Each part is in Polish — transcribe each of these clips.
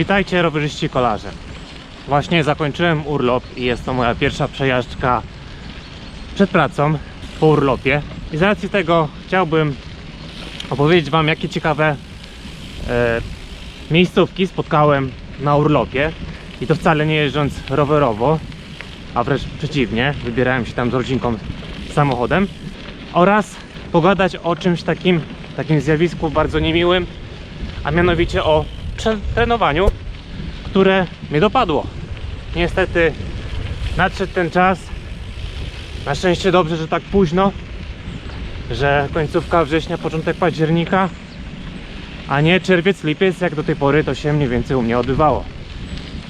Witajcie rowerzyści kolarze. Właśnie zakończyłem urlop i jest to moja pierwsza przejażdżka przed pracą po urlopie. I z racji tego chciałbym opowiedzieć Wam, jakie ciekawe e, miejscówki spotkałem na urlopie. I to wcale nie jeżdżąc rowerowo, a wręcz przeciwnie, wybierałem się tam z rodzinką samochodem. Oraz pogadać o czymś takim, takim zjawisku bardzo niemiłym, a mianowicie o przetrenowaniu, które mnie dopadło. Niestety nadszedł ten czas. Na szczęście dobrze, że tak późno, że końcówka września, początek października, a nie czerwiec, lipiec, jak do tej pory to się mniej więcej u mnie odbywało.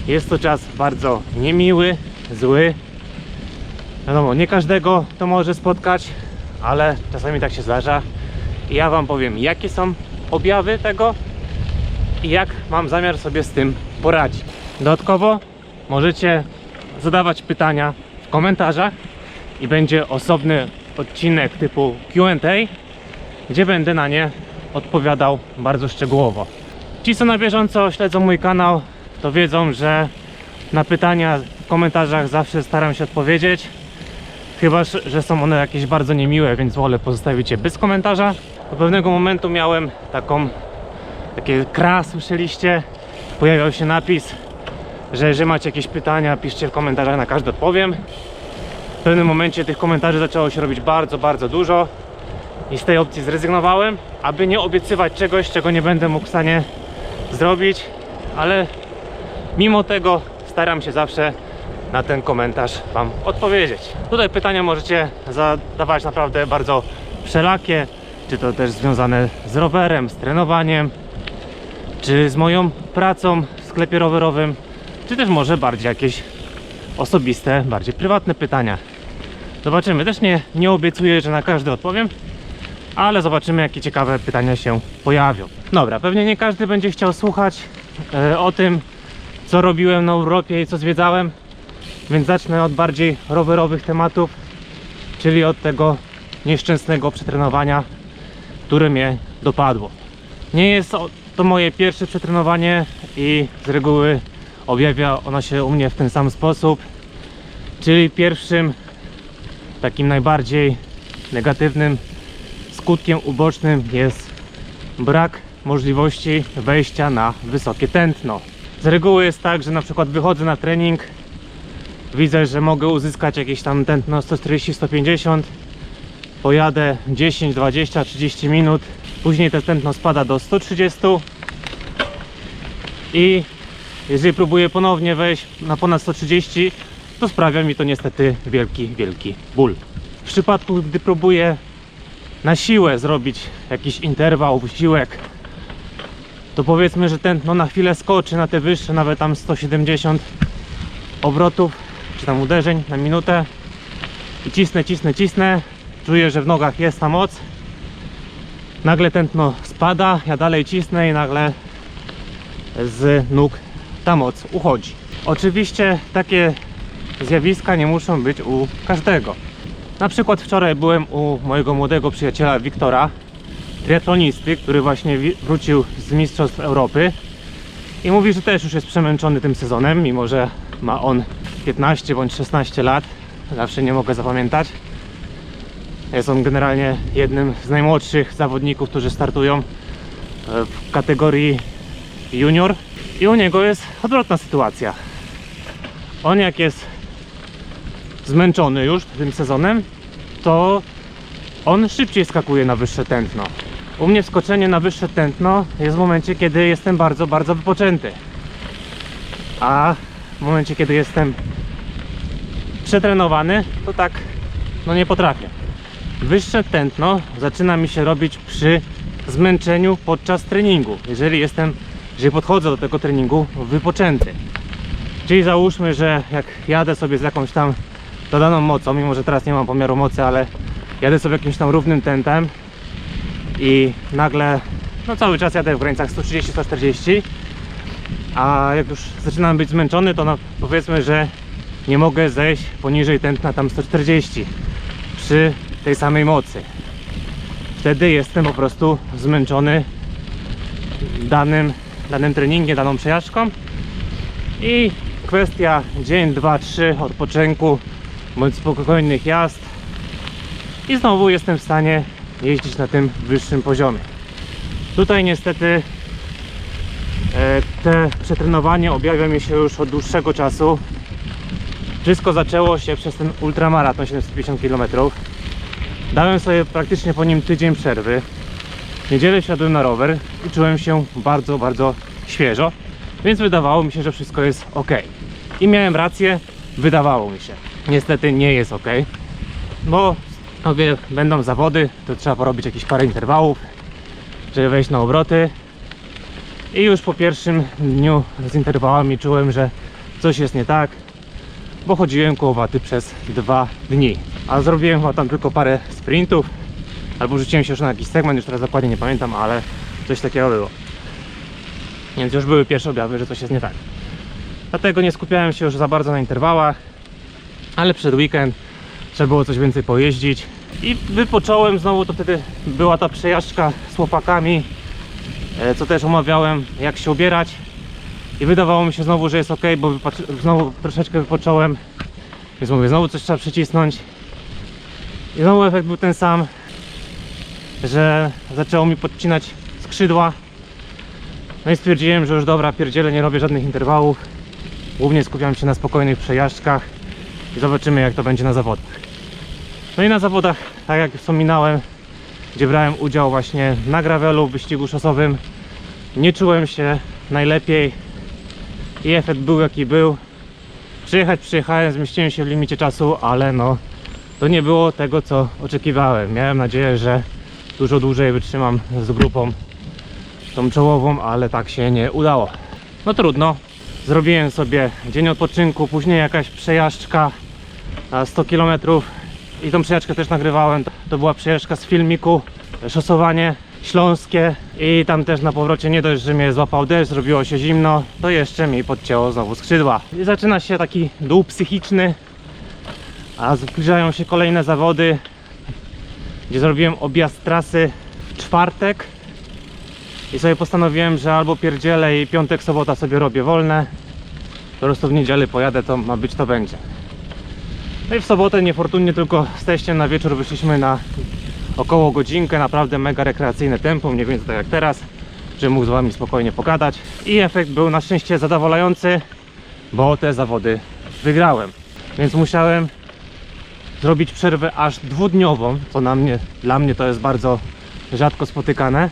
Jest to czas bardzo niemiły, zły. Wiadomo, nie każdego to może spotkać, ale czasami tak się zdarza. I ja Wam powiem, jakie są objawy tego i jak mam zamiar sobie z tym poradzić. Dodatkowo możecie zadawać pytania w komentarzach i będzie osobny odcinek typu QA, gdzie będę na nie odpowiadał bardzo szczegółowo. Ci, co na bieżąco śledzą mój kanał, to wiedzą, że na pytania w komentarzach zawsze staram się odpowiedzieć. Chyba, że są one jakieś bardzo niemiłe, więc wolę pozostawić je bez komentarza. Do pewnego momentu miałem taką takie kra, słyszeliście? Pojawiał się napis, że jeżeli macie jakieś pytania, piszcie w komentarzach, na każde odpowiem. W pewnym momencie tych komentarzy zaczęło się robić bardzo, bardzo dużo i z tej opcji zrezygnowałem, aby nie obiecywać czegoś, czego nie będę mógł w stanie zrobić, ale mimo tego staram się zawsze na ten komentarz Wam odpowiedzieć. Tutaj pytania możecie zadawać naprawdę bardzo wszelakie, czy to też związane z rowerem, z trenowaniem, czy z moją pracą w sklepie rowerowym, czy też może bardziej jakieś osobiste, bardziej prywatne pytania. Zobaczymy, też nie, nie obiecuję, że na każdy odpowiem, ale zobaczymy jakie ciekawe pytania się pojawią. Dobra, pewnie nie każdy będzie chciał słuchać e, o tym, co robiłem na Europie i co zwiedzałem, więc zacznę od bardziej rowerowych tematów, czyli od tego nieszczęsnego przetrenowania, które mnie dopadło. Nie jest to moje pierwsze przetrenowanie i z reguły objawia ono się u mnie w ten sam sposób, czyli pierwszym takim najbardziej negatywnym skutkiem ubocznym jest brak możliwości wejścia na wysokie tętno. Z reguły jest tak, że na przykład wychodzę na trening, widzę, że mogę uzyskać jakieś tam tętno 140-150, pojadę 10, 20, 30 minut, później to tętno spada do 130 i jeżeli próbuję ponownie wejść na ponad 130, to sprawia mi to niestety wielki, wielki ból. W przypadku, gdy próbuję na siłę zrobić jakiś interwał, wysiłek, to powiedzmy, że tętno na chwilę skoczy na te wyższe, nawet tam 170 obrotów, czy tam uderzeń na minutę. I cisnę, cisnę, cisnę, czuję, że w nogach jest ta moc nagle tętno spada, ja dalej cisnę i nagle z nóg ta moc uchodzi. Oczywiście takie zjawiska nie muszą być u każdego. Na przykład wczoraj byłem u mojego młodego przyjaciela Wiktora, triatlonisty, który właśnie wrócił z Mistrzostw Europy i mówi, że też już jest przemęczony tym sezonem, mimo że ma on 15 bądź 16 lat. Zawsze nie mogę zapamiętać. Jest on generalnie jednym z najmłodszych zawodników, którzy startują e, w kategorii junior. I u niego jest odwrotna sytuacja. On jak jest zmęczony już tym sezonem, to on szybciej skakuje na wyższe tętno. U mnie wskoczenie na wyższe tętno jest w momencie, kiedy jestem bardzo, bardzo wypoczęty. A w momencie, kiedy jestem przetrenowany, to tak no nie potrafię. Wyższe tętno zaczyna mi się robić przy zmęczeniu podczas treningu. Jeżeli jestem, jeżeli podchodzę do tego treningu wypoczęty. Czyli załóżmy, że jak jadę sobie z jakąś tam dodaną mocą, mimo że teraz nie mam pomiaru mocy, ale jadę sobie jakimś tam równym tętem i nagle, no cały czas jadę w granicach 130-140 a jak już zaczynam być zmęczony, to no, powiedzmy, że nie mogę zejść poniżej tętna tam 140 przy tej samej mocy. Wtedy jestem po prostu zmęczony danym danym treningiem, daną przejażdżką i kwestia dzień, dwa, trzy odpoczynku bądź spokojnych jazd i znowu jestem w stanie jeździć na tym wyższym poziomie. Tutaj niestety e, te przetrenowanie objawia mi się już od dłuższego czasu. Wszystko zaczęło się przez ten ultramaraton 750 km. Dałem sobie praktycznie po nim tydzień przerwy. W niedzielę wsiadłem na rower i czułem się bardzo, bardzo świeżo, więc wydawało mi się, że wszystko jest ok. I miałem rację, wydawało mi się. Niestety nie jest ok, bo obie będą zawody, to trzeba porobić jakieś parę interwałów, żeby wejść na obroty. I już po pierwszym dniu z interwałami czułem, że coś jest nie tak, bo chodziłem kołowaty przez dwa dni. A zrobiłem chyba tam tylko parę sprintów, albo rzuciłem się już na jakiś segment, już teraz dokładnie nie pamiętam, ale coś takiego było. Więc już były pierwsze objawy, że coś jest nie tak. Dlatego nie skupiałem się już za bardzo na interwałach, ale przed weekend trzeba było coś więcej pojeździć. I wypocząłem znowu, to wtedy była ta przejażdżka z chłopakami, e, co też omawiałem, jak się ubierać. I wydawało mi się znowu, że jest ok, bo znowu troszeczkę wypocząłem. Więc mówię, znowu coś trzeba przycisnąć. I znowu efekt był ten sam, że zaczęło mi podcinać skrzydła. No i stwierdziłem, że już dobra, pierdzielę, nie robię żadnych interwałów. Głównie skupiam się na spokojnych przejażdżkach i zobaczymy jak to będzie na zawodach. No i na zawodach, tak jak wspominałem, gdzie brałem udział właśnie na gravelu w wyścigu szosowym, nie czułem się najlepiej i efekt był jaki był. Przyjechać przyjechałem, zmieściłem się w limicie czasu, ale no to nie było tego co oczekiwałem. Miałem nadzieję, że dużo dłużej wytrzymam z grupą tą czołową, ale tak się nie udało. No trudno. Zrobiłem sobie dzień odpoczynku, później jakaś przejażdżka na 100 km i tą przejażdżkę też nagrywałem. To była przejażdżka z filmiku, szosowanie śląskie i tam też na powrocie nie dość, że mnie złapał deszcz, zrobiło się zimno, to jeszcze mi podcięło znowu skrzydła. I zaczyna się taki dół psychiczny, a zbliżają się kolejne zawody, gdzie zrobiłem objazd trasy w czwartek i sobie postanowiłem, że albo pierdzielę i piątek, sobota sobie robię wolne, po prostu w niedzielę pojadę, to ma być, to będzie. No i w sobotę niefortunnie tylko z na wieczór wyszliśmy na około godzinkę, naprawdę mega rekreacyjne tempo, mniej więcej tak jak teraz, że mógł z Wami spokojnie pogadać i efekt był na szczęście zadowalający, bo te zawody wygrałem, więc musiałem zrobić przerwę aż dwudniową, co na mnie, dla mnie to jest bardzo rzadko spotykane,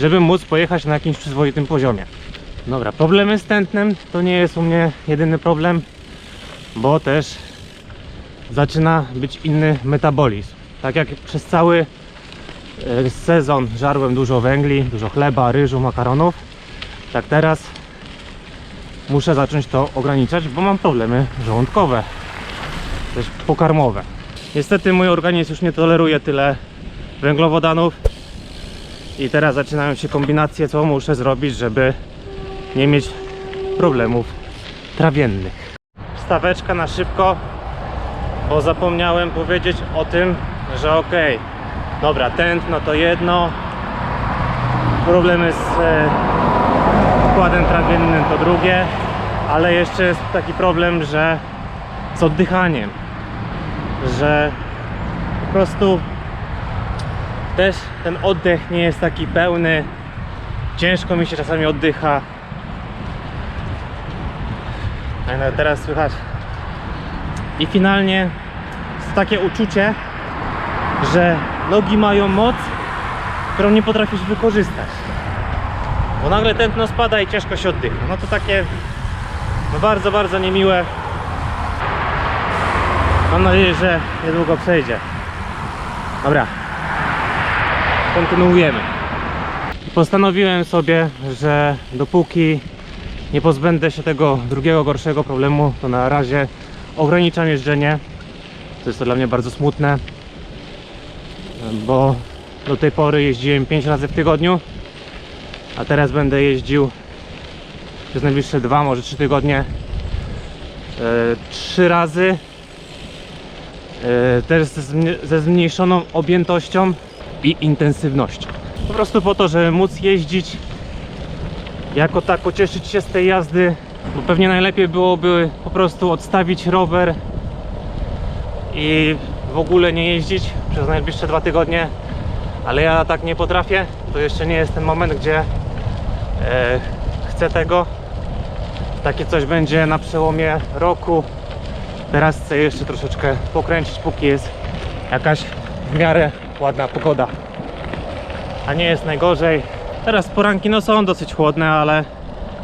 żeby móc pojechać na jakimś przyzwoitym poziomie. Dobra, problemy z tętnem to nie jest u mnie jedyny problem, bo też zaczyna być inny metabolizm. Tak jak przez cały e, sezon żarłem dużo węgli, dużo chleba, ryżu, makaronów, tak teraz muszę zacząć to ograniczać, bo mam problemy żołądkowe, też pokarmowe. Niestety mój organizm już nie toleruje tyle węglowodanów i teraz zaczynają się kombinacje, co muszę zrobić, żeby nie mieć problemów trawiennych. Wstaweczka na szybko, bo zapomniałem powiedzieć o tym, że ok, dobra, tętno to jedno, problemy z e, układem trawiennym to drugie, ale jeszcze jest taki problem, że z oddychaniem, że po prostu też ten oddech nie jest taki pełny, ciężko mi się czasami oddycha. A no teraz słychać. I finalnie takie uczucie, że nogi mają moc, którą nie potrafisz wykorzystać. Bo nagle tętno spada i ciężko się oddycha. No to takie no bardzo, bardzo niemiłe. Mam nadzieję, że niedługo przejdzie. Dobra. Kontynuujemy. Postanowiłem sobie, że dopóki nie pozbędę się tego drugiego, gorszego problemu, to na razie ograniczam jeżdżenie. To jest to dla mnie bardzo smutne, bo do tej pory jeździłem 5 razy w tygodniu, a teraz będę jeździł przez najbliższe 2, może 3 tygodnie 3 razy. E, Też ze zmnie- ze zmniejszoną objętością i intensywnością. Po prostu po to, żeby móc jeździć jako tako cieszyć się z tej jazdy, bo pewnie najlepiej byłoby po prostu odstawić rower i w ogóle nie jeździć przez najbliższe dwa tygodnie, ale ja tak nie potrafię. To jeszcze nie jest ten moment, gdzie e, chcę tego. Takie coś będzie na przełomie roku. Teraz chcę jeszcze troszeczkę pokręcić, póki jest jakaś w miarę ładna pogoda. A nie jest najgorzej. Teraz poranki no są dosyć chłodne, ale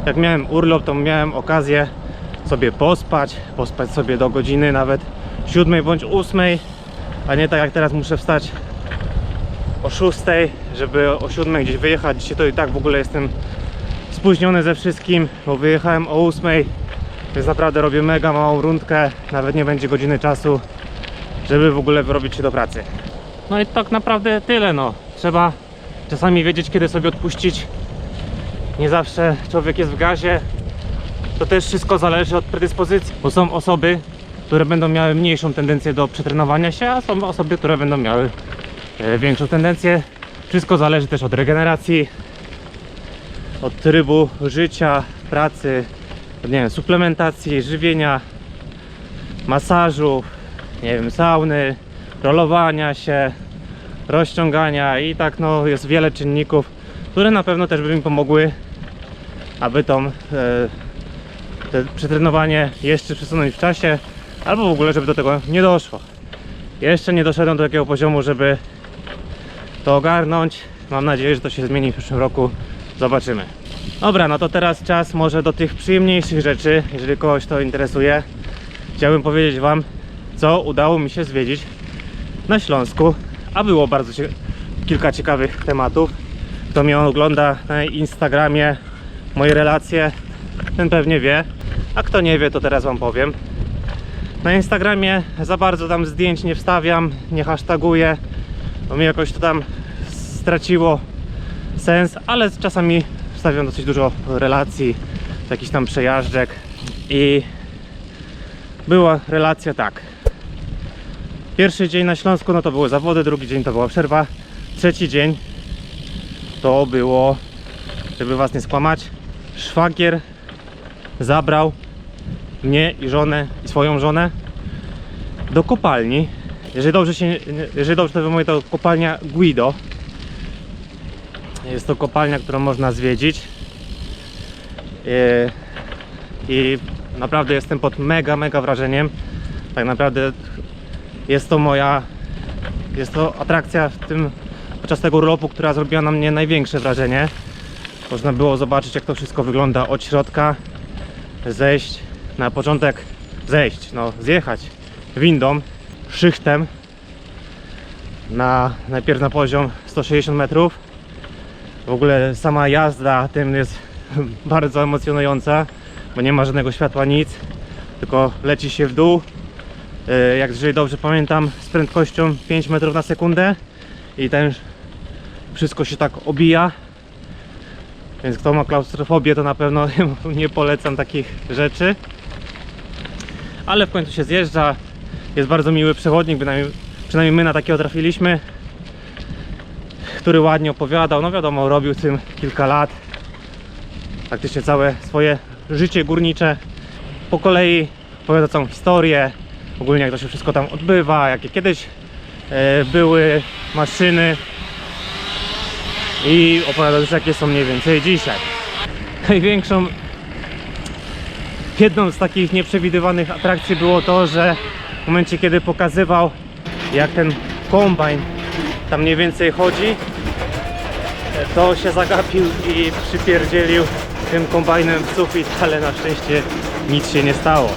jak miałem urlop, to miałem okazję sobie pospać, pospać sobie do godziny nawet 7 bądź 8, a nie tak jak teraz muszę wstać o 6, żeby o 7 gdzieś wyjechać. Dzisiaj to i tak w ogóle jestem spóźniony ze wszystkim, bo wyjechałem o 8, więc naprawdę robię mega małą rundkę, nawet nie będzie godziny czasu, żeby w ogóle wyrobić się do pracy. No i tak naprawdę tyle no. Trzeba czasami wiedzieć kiedy sobie odpuścić. Nie zawsze człowiek jest w gazie. To też wszystko zależy od predyspozycji, bo są osoby, które będą miały mniejszą tendencję do przetrenowania się, a są osoby, które będą miały e, większą tendencję. Wszystko zależy też od regeneracji, od trybu życia, pracy, od, nie wiem, suplementacji, żywienia, masażu, nie wiem, sauny, rolowania się, rozciągania i tak no jest wiele czynników, które na pewno też by mi pomogły, aby tą e, te przetrenowanie jeszcze przesunąć w czasie, albo w ogóle żeby do tego nie doszło. Jeszcze nie doszedłem do takiego poziomu, żeby to ogarnąć. Mam nadzieję, że to się zmieni w przyszłym roku. Zobaczymy. Dobra, no to teraz czas może do tych przyjemniejszych rzeczy, jeżeli kogoś to interesuje. Chciałbym powiedzieć Wam, co udało mi się zwiedzić na Śląsku, a było bardzo kilka ciekawych tematów. Kto mnie ogląda na Instagramie, moje relacje, ten pewnie wie, a kto nie wie, to teraz Wam powiem. Na Instagramie za bardzo tam zdjęć nie wstawiam, nie hashtaguję, bo mi jakoś to tam straciło sens, ale czasami wstawiam dosyć dużo relacji, jakichś tam przejażdżek i była relacja tak. Pierwszy dzień na Śląsku no to były zawody, drugi dzień to była przerwa, trzeci dzień to było, żeby was nie skłamać, szwagier zabrał mnie i żonę, i swoją żonę do kopalni. Jeżeli dobrze się, jeżeli dobrze to wymawiam, to kopalnia Guido. Jest to kopalnia, którą można zwiedzić. Yy, I naprawdę jestem pod mega, mega wrażeniem. Tak naprawdę jest to moja, jest to atrakcja w tym, podczas tego urlopu, która zrobiła na mnie największe wrażenie. Można było zobaczyć jak to wszystko wygląda od środka, zejść na początek, zejść, no zjechać windą, szychtem na, najpierw na poziom 160 metrów. W ogóle sama jazda tym jest bardzo emocjonująca, bo nie ma żadnego światła, nic, tylko leci się w dół. E, Jak jeżeli dobrze pamiętam, z prędkością 5 metrów na sekundę i ten wszystko się tak obija. Więc kto ma klaustrofobię, to na pewno nie polecam takich rzeczy. Ale w końcu się zjeżdża. Jest bardzo miły przewodnik, przynajmniej my na takiego trafiliśmy, który ładnie opowiadał. No wiadomo, robił tym kilka lat. Praktycznie całe swoje życie górnicze. Po kolei opowiada całą historię, ogólnie jak to się wszystko tam odbywa, jakie kiedyś e, były maszyny i opowiada też jakie są mniej więcej dzisiaj. Największą jedną z takich nieprzewidywanych atrakcji było to, że w momencie kiedy pokazywał jak ten kombajn tam mniej więcej chodzi to się zagapił i przypierdzielił tym kombajnem w sufit, ale na szczęście nic się nie stało.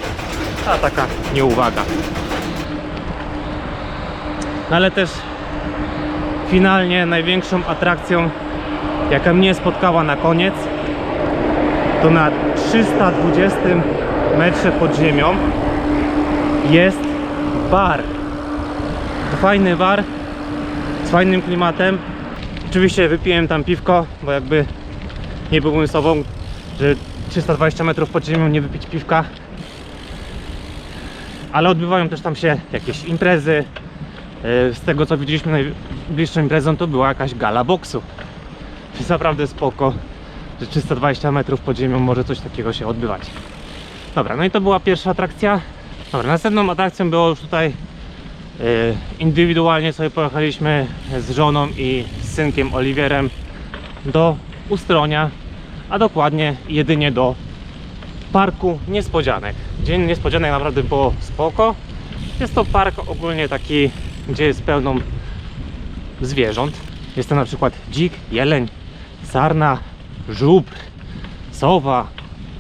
A taka nieuwaga. No ale też finalnie największą atrakcją jaka mnie spotkała na koniec to na 320 metrze pod ziemią jest bar. Fajny bar z fajnym klimatem. Oczywiście wypiłem tam piwko, bo jakby nie byłbym sobą, że 320 metrów pod ziemią nie wypić piwka. Ale odbywają też tam się jakieś imprezy. Yy, Z tego co widzieliśmy najbliższą imprezą to była jakaś gala boksu. Więc naprawdę spoko, że 320 metrów pod ziemią może coś takiego się odbywać. Dobra, no i to była pierwsza atrakcja. Dobra, następną atrakcją było już tutaj yy, indywidualnie sobie pojechaliśmy z żoną i z synkiem Oliwierem do Ustronia, a dokładnie jedynie do parku niespodzianek. Dzień niespodzianek naprawdę było spoko. Jest to park ogólnie taki, gdzie jest pełną zwierząt. Jest to na przykład dzik, jeleń, sarna, żubr, sowa,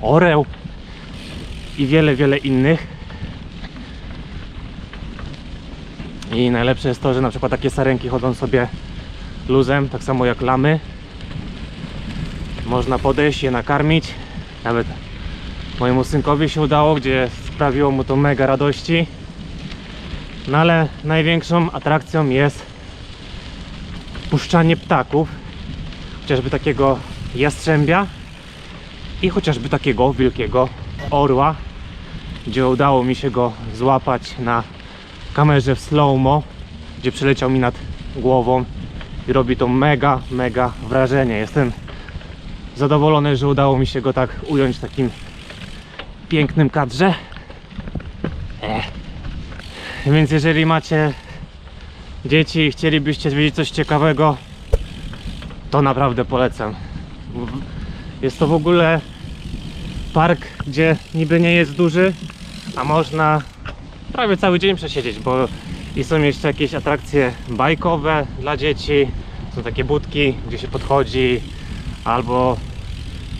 oreł i wiele, wiele innych. I najlepsze jest to, że na przykład takie sarenki chodzą sobie luzem, tak samo jak lamy. Można podejść, je nakarmić. Nawet mojemu synkowi się udało, gdzie sprawiło mu to mega radości. No ale największą atrakcją jest puszczanie ptaków, chociażby takiego jastrzębia i chociażby takiego wielkiego orła, gdzie udało mi się go złapać na kamerze w slow-mo, gdzie przeleciał mi nad głową i robi to mega, mega wrażenie. Jestem zadowolony, że udało mi się go tak ująć w takim pięknym kadrze. Ech. Więc jeżeli macie dzieci i chcielibyście zwiedzić coś ciekawego, to naprawdę polecam. Jest to w ogóle park, gdzie niby nie jest duży, a można prawie cały dzień przesiedzieć, bo i są jeszcze jakieś atrakcje bajkowe dla dzieci, są takie budki, gdzie się podchodzi, albo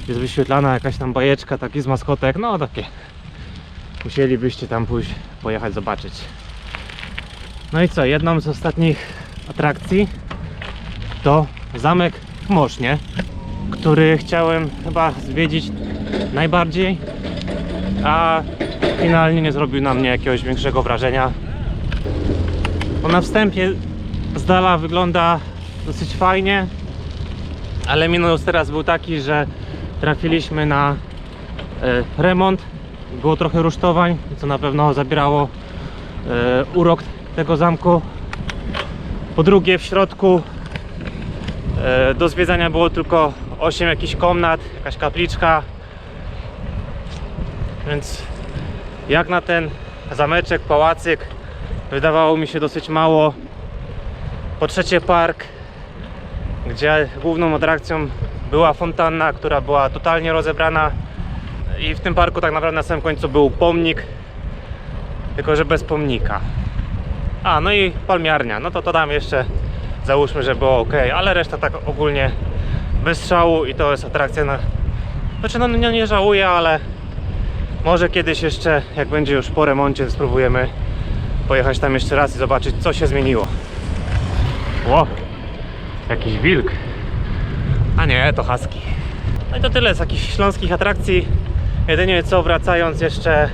jest wyświetlana jakaś tam bajeczka, taki z maskotek, no takie. Musielibyście tam pójść, pojechać, zobaczyć. No i co, jedną z ostatnich atrakcji to zamek w który chciałem chyba zwiedzić najbardziej, a finalnie nie zrobił na mnie jakiegoś większego wrażenia. Bo na wstępie z dala wygląda dosyć fajnie, ale minus teraz był taki, że trafiliśmy na e, remont. Było trochę rusztowań, co na pewno zabierało e, urok tego zamku. Po drugie, w środku e, do zwiedzania było tylko 8 jakichś komnat, jakaś kapliczka. Więc jak na ten zameczek, pałacyk, wydawało mi się dosyć mało. Po trzecie, park, gdzie główną atrakcją była fontanna, która była totalnie rozebrana. I w tym parku tak naprawdę na samym końcu był pomnik, tylko że bez pomnika. A, no i palmiarnia. No to to tam jeszcze załóżmy, że było ok, ale reszta tak ogólnie bez szału i to jest atrakcja na... Znaczy no nie, nie żałuję, ale może kiedyś jeszcze, jak będzie już po remoncie, spróbujemy pojechać tam jeszcze raz i zobaczyć, co się zmieniło. Ło, jakiś wilk. A nie, to husky. No i to tyle z jakichś śląskich atrakcji. Jedynie co wracając jeszcze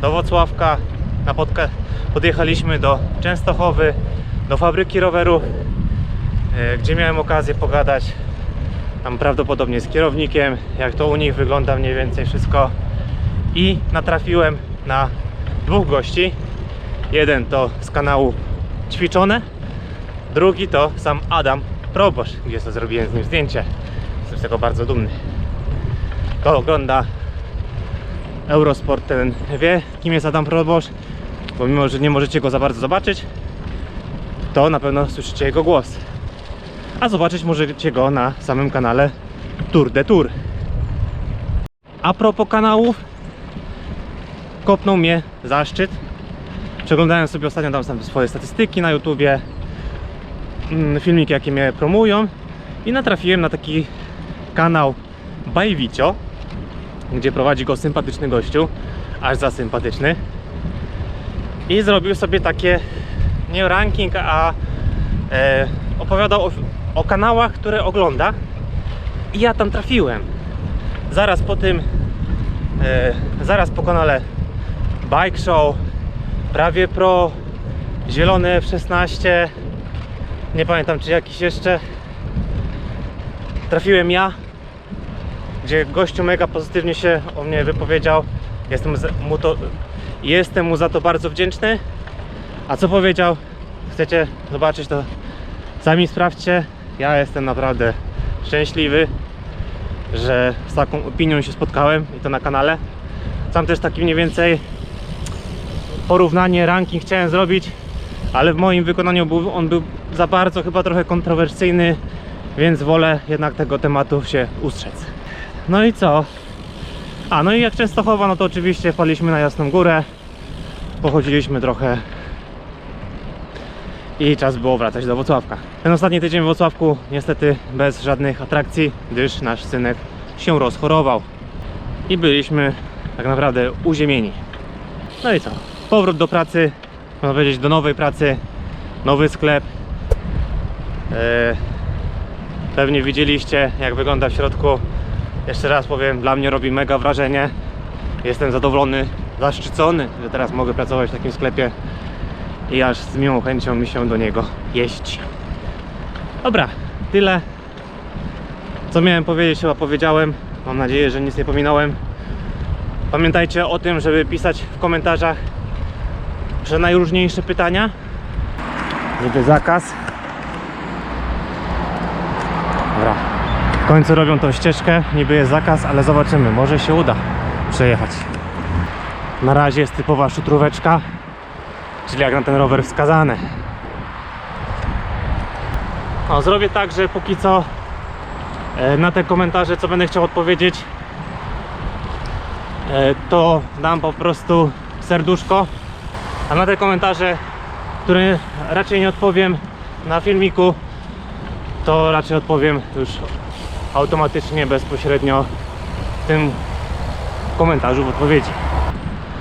do Wocławka na podka podjechaliśmy do Częstochowy, do fabryki rowerów, e, gdzie miałem okazję pogadać tam prawdopodobnie z kierownikiem, jak to u nich wygląda mniej więcej wszystko. I natrafiłem na dwóch gości. Jeden to z kanału Ćwiczone, drugi to sam Adam Probosz, gdzie to zrobiłem z nim zdjęcie. Jestem z tego bardzo dumny. Kto ogląda Eurosport, ten wie, kim jest Adam Probosz. Bo mimo, że nie możecie go za bardzo zobaczyć, to na pewno słyszycie jego głos. A zobaczyć możecie go na samym kanale Tour de Tour. A propos kanałów, kopnął mnie zaszczyt. Przeglądałem sobie ostatnio tam swoje statystyki na YouTubie, mm, filmiki jakie mnie promują i natrafiłem na taki kanał Bajwicio, gdzie prowadzi go sympatyczny gościu, aż za sympatyczny i zrobił sobie takie nie ranking, a e, opowiadał o, o kanałach, które ogląda. I ja tam trafiłem. Zaraz po tym e, zaraz po kanale Bike Show prawie pro zielony F16. Nie pamiętam czy jakiś jeszcze. Trafiłem ja gdzie gościu mega pozytywnie się o mnie wypowiedział. Jestem mu to jestem mu za to bardzo wdzięczny. A co powiedział? Chcecie zobaczyć to? Sami sprawdźcie ja jestem naprawdę szczęśliwy że z taką opinią się spotkałem i to na kanale. Sam też taki mniej więcej porównanie, ranking chciałem zrobić, ale w moim wykonaniu był, on był za bardzo chyba trochę kontrowersyjny, więc wolę jednak tego tematu się ustrzec. No i co? A, no i jak Częstochowa, no to oczywiście wpadliśmy na Jasną Górę, pochodziliśmy trochę i czas było wracać do Włocławka. Ten ostatni tydzień w Włocławku niestety bez żadnych atrakcji, gdyż nasz synek się rozchorował i byliśmy tak naprawdę uziemieni. No i co? Powrót do pracy, można powiedzieć do nowej pracy, nowy sklep. Eee, pewnie widzieliście jak wygląda w środku. Jeszcze raz powiem, dla mnie robi mega wrażenie. Jestem zadowolony, zaszczycony, że teraz mogę pracować w takim sklepie i aż z miłą chęcią mi się do niego jeść. Dobra, tyle. Co miałem powiedzieć, chyba powiedziałem. Mam nadzieję, że nic nie pominąłem. Pamiętajcie o tym, żeby pisać w komentarzach że najróżniejsze pytania. Niby zakaz. Dobra. W końcu robią tą ścieżkę, niby jest zakaz, ale zobaczymy, może się uda przejechać. Na razie jest typowa szutróweczka, czyli jak na ten rower wskazane. Zrobię tak, że póki co e, na te komentarze, co będę chciał odpowiedzieć, e, to dam po prostu serduszko, a na te komentarze, które raczej nie odpowiem na filmiku, to raczej odpowiem już automatycznie, bezpośrednio w tym komentarzu w odpowiedzi.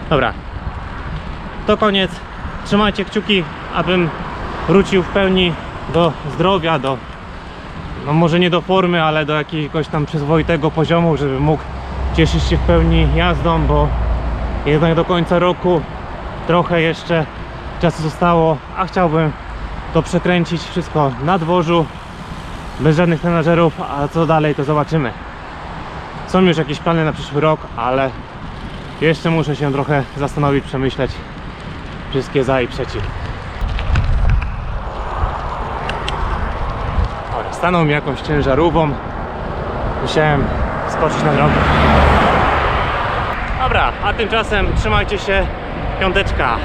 Dobra, to koniec. Trzymajcie kciuki, abym wrócił w pełni do zdrowia, do no może nie do formy, ale do jakiegoś tam przyzwoitego poziomu, żeby mógł cieszyć się w pełni jazdą, bo jednak do końca roku trochę jeszcze czasu zostało, a chciałbym to przekręcić wszystko na dworzu bez żadnych trenażerów, a co dalej to zobaczymy. Są już jakieś plany na przyszły rok, ale jeszcze muszę się trochę zastanowić, przemyśleć wszystkie za i przeciw. Dobra, stanął mi jakąś ciężarówką. Musiałem skoczyć na drogę. Dobra, a tymczasem trzymajcie się. Piąteczka.